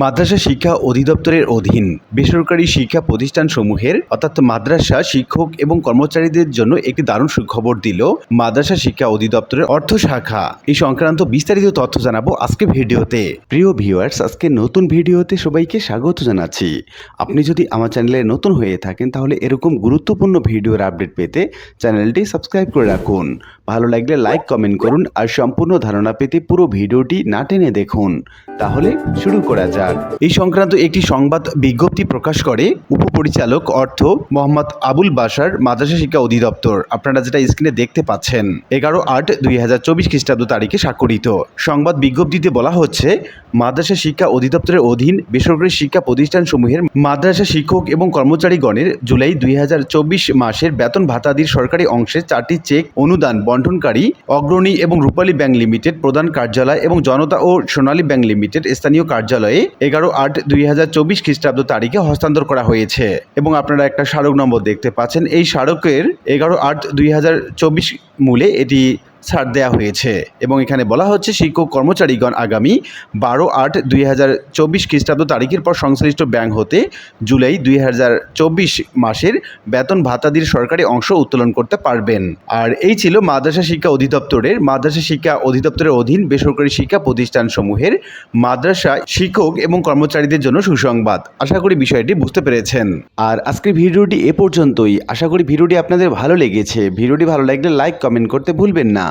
মাদ্রাসা শিক্ষা অধিদপ্তরের অধীন বেসরকারি শিক্ষা প্রতিষ্ঠানসমূহের, অর্থাৎ মাদ্রাসা শিক্ষক এবং কর্মচারীদের জন্য একটি দারুণ সুখবর দিল মাদ্রাসা শিক্ষা অধিদপ্তরের অর্থ শাখা। এই সংক্রান্ত বিস্তারিত তথ্য জানাব আজকে ভিডিওতে। প্রিয় ভিউয়ার্স, আজকে নতুন ভিডিওতে সবাইকে স্বাগত জানাচ্ছি। আপনি যদি আমার চ্যানেলে নতুন হয়ে থাকেন, তাহলে এরকম গুরুত্বপূর্ণ ভিডিওর আপডেট পেতে চ্যানেলটি সাবস্ক্রাইব করে রাখুন। ভালো লাগলে লাইক কমেন্ট করুন আর সম্পূর্ণ ধারণা পেতে পুরো ভিডিওটি না টেনে দেখুন। তাহলে শুরু করা যাক। এই সংক্রান্ত একটি সংবাদ বিজ্ঞপ্তি প্রকাশ করে উপপরিচালক অর্থ মোহাম্মদ আবুল বাসার মাদ্রাসা শিক্ষা অধিদপ্তর। আপনারা যেটা স্ক্রিনে দেখতে পাচ্ছেন, এগারো আট দুই হাজার চব্বিশ খ্রিস্টাব্দ তারিখে স্বাক্ষরিত। সংবাদ বিজ্ঞপ্তিতে বলা হচ্ছে, মাদ্রাসা শিক্ষা অধিদপ্তরের অধীন বেসরকারি শিক্ষা প্রতিষ্ঠানসমূহের মাদ্রাসা শিক্ষক এবং কর্মচারীগণের জুলাই দুই হাজার চব্বিশ মাসের বেতন ভাতাদির সরকারি অংশে চারটি চেক অনুদান বন্টনকারী অগ্রণী এবং রূপালী ব্যাংক লিমিটেড প্রধান কার্যালয় এবং জনতা ও সোনালী ব্যাংক লিমিটেড স্থানীয় কার্যালয়ে এগারো আট দুই হাজার চব্বিশ খ্রিস্টাব্দ তারিখে হস্তান্তর করা হয়েছে। এবং আপনারা একটা স্মারক নম্বর দেখতে পাচ্ছেন। এই স্মারকের এগারো আট দুই হাজার চব্বিশ মূলে এটি ছাড় দেওয়া হয়েছে এবং এখানে বলা হচ্ছে শিক্ষক কর্মচারীগণ আগামী বারো আট দুই হাজার চব্বিশ খ্রিস্টাব্দ তারিখের পর সংশ্লিষ্ট ব্যাংক হতে জুলাই দুই হাজার চব্বিশ মাসের বেতন ভাতাদির সরকারি অংশ উত্তোলন করতে পারবেন। আর এই ছিল মাদ্রাসা শিক্ষা অধিদপ্তরের, মাদ্রাসা শিক্ষা অধিদপ্তরের অধীন বেসরকারি শিক্ষা প্রতিষ্ঠানসমূহের মাদ্রাসা শিক্ষক এবং কর্মচারীদের জন্য সুসংবাদ। আশা করি বিষয়টি বুঝতে পেরেছেন। আর আজকের ভিডিওটি এ পর্যন্তই। আশা করি ভিডিওটি আপনাদের ভালো লেগেছে। ভিডিওটি ভালো লাগলে লাইক, কমেন্ট করতে ভুলবেন না।